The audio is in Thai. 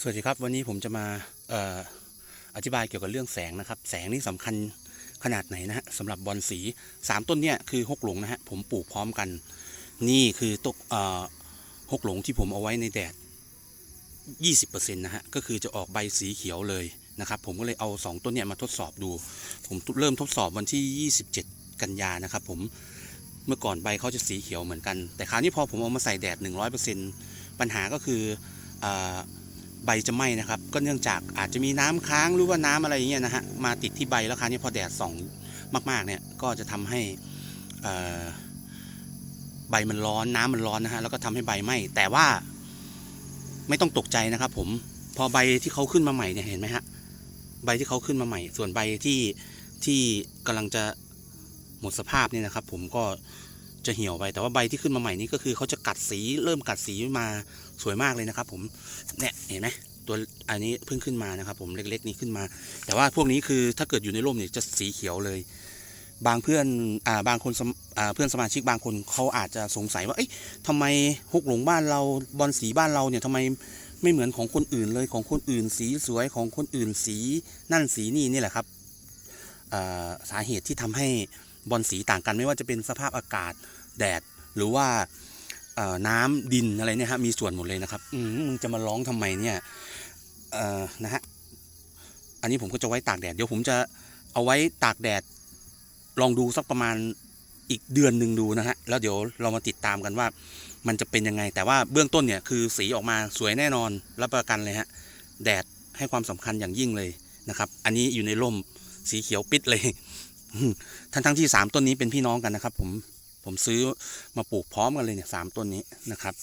สวัสดีครับวันนี้ผมจะมาออธิบายเกี่ยวกับเรื่องแสงนะครับ แสงนี่สำคัญขนาดไหนนะฮะสำหรับบอลสีสามต้นเนี่ยคือหกหลงนะฮะผมปลูกพร้อมกัน นี่คือตกหกหลงที่ผมเอาไว้ในแดด 20%นะฮะก็คือจะออกใบสีเขียวเลยนะครับผมก็เลยเอา 2 ต้นเนี่ยมาทดสอบดู ผมเริ่มทดสอบวันที่ 27 กันยานะครับผมเมื่อก่อนใบเขาจะสีเขียวเหมือนกัน แต่คราวนี้พอผมเอามาใส่แดด 100%ปัญหาก็คืออ ใบจะไหม้นะครับ ก็เนื่องจากอาจจะมีน้ำค้างหรือว่าน้ำอะไรอย่างเงี้ยนะฮะมาติดที่ใบแล้วคราวนี้พอแดดส่องมากๆเนี่ยก็จะทำให้ใบมันร้อนน้ำมันร้อนนะฮะแล้วก็ทำให้ใบไหม้แต่ว่าไม่ต้องตกใจนะครับ ผมพอใบที่เขาขึ้นมาใหม่เนี่ยเห็นไหมฮะใบที่เขาขึ้นมาใหม่ ส่วนใบที่ที่กำลังจะหมดสภาพเนี่ยนะครับ ผมก็ จะเหี่ยวไปแต่ว่าใบที่ขึ้นมาใหม่นี่ก็คือเขาจะกัดสีเริ่มกัดสีมาสวยมากเลยนะครับ ผมเนี่ยเห็นไหมตัวอันนี้เพิ่งขึ้นมานะครับ ผมเล็ก ๆ นี้ขึ้นมา แต่ว่าพวกนี้คือถ้าเกิดอยู่ในร่มเนี่ยจะสีเขียวเลย บางเพื่อนอ่าบางคนสมอ่าเพื่อนสมาชิกบางคนเขาอาจจะสงสัยว่าเอ๊ะทำไมฮกหลงบ้านเราบอลสีบ้านเราเนี่ยทำไมไม่เหมือนของคนอื่นเลยของคนอื่นสีสวยของคนอื่นสีนั่นสีนี่นี่แหละครับอ่าสาเหตุที่ทำให้บอลสีต่างกันไม่ว่าจะเป็นสภาพอากาศแดดหรือว่าน้ำดินอะไรเนี่ยฮะมีส่วนหมดเลยนะครับอืมึงจะมาร้องทำไมเนี่ยนะฮะอันนี้ผมก็จะไว้ตากแดดเดี๋ยวผมจะเอาไว้ตากแดดลองดูสักประมาณอีกเดือนหนึ่งดูนะฮะแล้วเดี๋ยวเรามาติดตามกันว่ามันจะเป็นยังไง แต่ว่าเบื้องต้นเนี่ยคือสีออกมาสวยแน่นอนรับประกันเลยฮะแดดให้ความสำคัญอย่างยิ่งเลยนะครับ อันนี้อยู่ในร่มสีเขียวปิดเลย ทั้งทั้งที่สามต้นนี้เป็นพี่น้องกันนะครับ ผมผมซื้อมาปลูกพร้อมกันเลยเนี่ยสามต้นนี้นะครับ